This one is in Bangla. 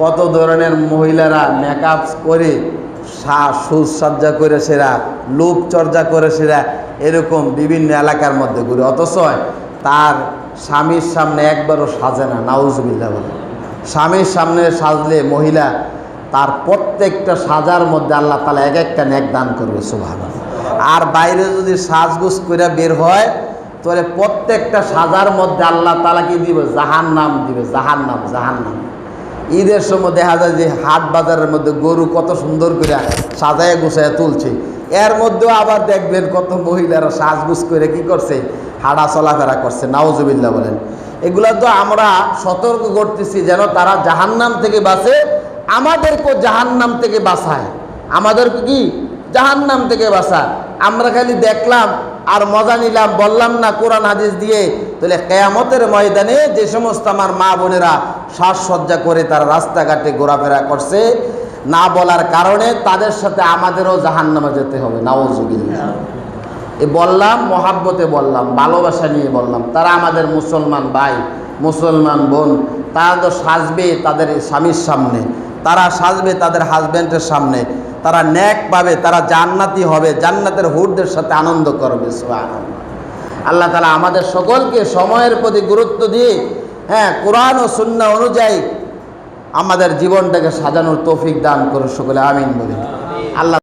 কত ধরনের মহিলারা মেকআপ করে সুসজ্জা করে সেরা লোক চর্চা করে সেরা, এরকম বিভিন্ন এলাকার মধ্যে ঘুরে। অথচ তার স্বামীর সামনে একবারও সাজে না নাউজবিল্লা বলে। স্বামীর সামনে সাজলে মহিলা তার প্রত্যেকটা সাজার মধ্যে আল্লাহ তালা এক একটা ন্যাক দান করবে সুভান আর বাইরে যদি সাজগুজ করে বের হয়, তাহলে প্রত্যেকটা সাজার মধ্যে আল্লাহ তালা কি দিবে জাহান নাম দিবে জাহান নাম জাহান নাম ঈদের সময় দেখা যায় যে হাট বাজারের মধ্যে গরু কত সুন্দর করে সাজায় গুছায় তুলছে। এর মধ্যেও আবার দেখবেন কত মহিলারা সাজগুজ করে কি করছে? হাঁটা চলাফেরা করছে নাওজবিল্লা বলেন। এগুলা তো আমরা সতর্ক করতেছি যেন তারা জাহান্নাম থেকে বাঁচে, আমাদেরকেও জাহান্নাম থেকে বাঁচায়। আমাদেরকে কি? জাহান্নাম থেকে বাঁচা আমরা খালি দেখলাম আর মজা নিলাম, বললাম না কোরআন হাদিস দিয়ে। তাহলে কেয়ামতের ময়দানে যে সমস্ত আমার মা বোনেরা সাজসজ্জা করে তারা রাস্তাঘাটে ঘোরাফেরা করছে, না বলার কারণে তাদের সাথে আমাদেরও জাহান্নামে যেতে হবে নাওজুবিল্লাহ এ বললাম, মহাব্বতে বললাম, ভালোবাসা নিয়ে বললাম, তারা আমাদের মুসলমান ভাই, মুসলমান বোন, তারা তো সাজবে তাদের স্বামীর সামনে, তারা সাজবে তাদের হাজব্যান্ডের সামনে। তারা ন্যাক পাবে, তারা জান্নাতি হবে, জান্নাতের হুরদের সাথে আনন্দ করবে। আল্লাহ তালা আমাদের সকলকে সময়ের প্রতি গুরুত্ব দিয়ে হ্যাঁ কোরআন ও সুন্না অনুযায়ী আমাদের জীবনটাকে সাজানোর তৌফিক দান করুন সকলে, আমিন বলি আল্লাহ